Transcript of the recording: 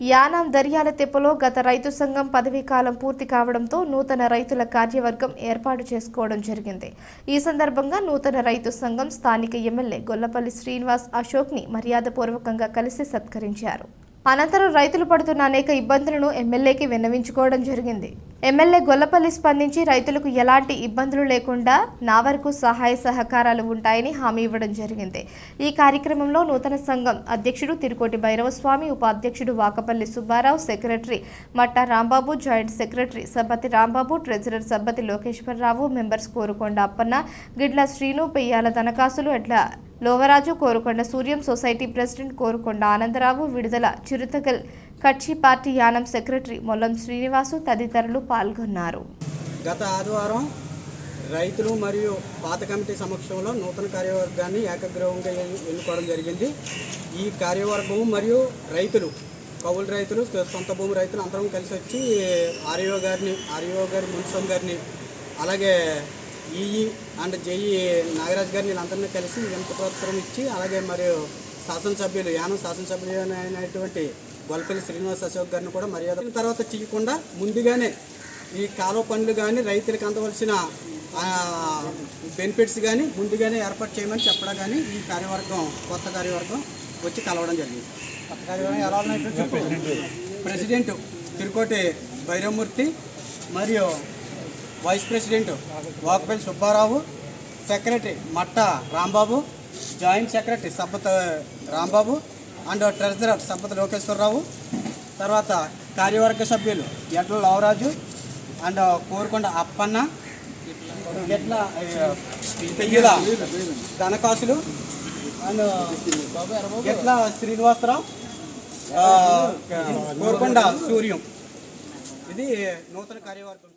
యానాం దర్యాల తెప్పలో గత రైతు సంఘం పదవీ కాలం పూర్తి కావడంతో నూతన రైతుల కార్యవర్గం ఏర్పాటు చేసుకోవడం జరిగింది. ఈ సందర్భంగా నూతన రైతు సంఘం స్థానిక ఎమ్మెల్యే గొల్లపల్లి శ్రీనివాస్ అశోక్ని మర్యాదపూర్వకంగా కలిసి సత్కరించారు. అనంతరం రైతులు పడుతున్న అనేక ఇబ్బందులను ఎమ్మెల్యేకి విన్నవించుకోవడం జరిగింది. ఎమ్మెల్యే గొల్లపల్లి స్పందించి రైతులకు ఎలాంటి ఇబ్బందులు లేకుండా నా వరకు సహాయ సహకారాలు ఉంటాయని హామీ ఇవ్వడం జరిగింది. ఈ కార్యక్రమంలో నూతన సంఘం అధ్యక్షుడు తిరుకోటి భైరవస్వామి ఉపాధ్యక్షుడు Vakapalli Subbarao secretary Matta Rambabu joint secretary Sabbathi Rambabu treasurer Sabbathi Lokeswararao members Korukonda Appanna Gidla Srinu Peyyala Dhanakasulu Etla Lovaraju Korukonda Suryam society president Korukonda Anandarao Viduthalai Chiruthaigal Katchi party Yanam secretary Mollam Srinivasu తదితరులు పాల్గొన్నారు. గత ఆదివారం రైతులు మరియు పాత committee సమక్షంలో నూతన కార్యవర్గాన్ని ఏకగ్రీవంగా ఎన్నుకోవడం జరిగింది. ఈ కార్యవర్గం మరియు రైతులు కౌలు రైతులు సొంత భూమి రైతులు అందరం కలిసి వచ్చి ఆర్యో గారిని ఆర్యో గారి మున్సం గారిని అలాగే ఈఈ అండ్ జేఈ నాగరాజ్ గారిని వీళ్ళందరినీ కలిసి వినతిపత్రం ఇచ్చి అలాగే మరియు శాసనసభ్యులు యానం శాసనసభ్యులు అయినటువంటి గొల్లపల్లి శ్రీనివాస్ అశోక్ గారిని కూడా మర్యాద తర్వాత చేయకుండా ముందుగానే ఈ కాలువ పనులు కానీ రైతులకు అందవలసిన బెనిఫిట్స్ కానీ ముందుగానే ఏర్పాటు చేయమని చెప్పడం కానీ ఈ కార్యవర్గం కొత్త కార్యవర్గం వచ్చి కలవడం జరిగింది. కొత్త కార్యవర్గం ఎలా చెప్పు. ప్రెసిడెంట్. తిరుకోటి భైరవమూర్తి మరియు vice president Vakapalli Subbarao secretary Matta Rambabu joint secretary Sabbatha Rambabu and treasurer Sabbatha Lokeswararao తర్వాత కార్యవర్గ సభ్యులు ఎడ్ల లవరాజు అండ్ కోరుకొండ అప్పన్న ఎట్ల పెయ్యుల ధనకాసులు అండ్ ఎట్ల శ్రీనివాసరావు కోరుకొండ సూర్యం. ఇది నూతన కార్యవర్గం.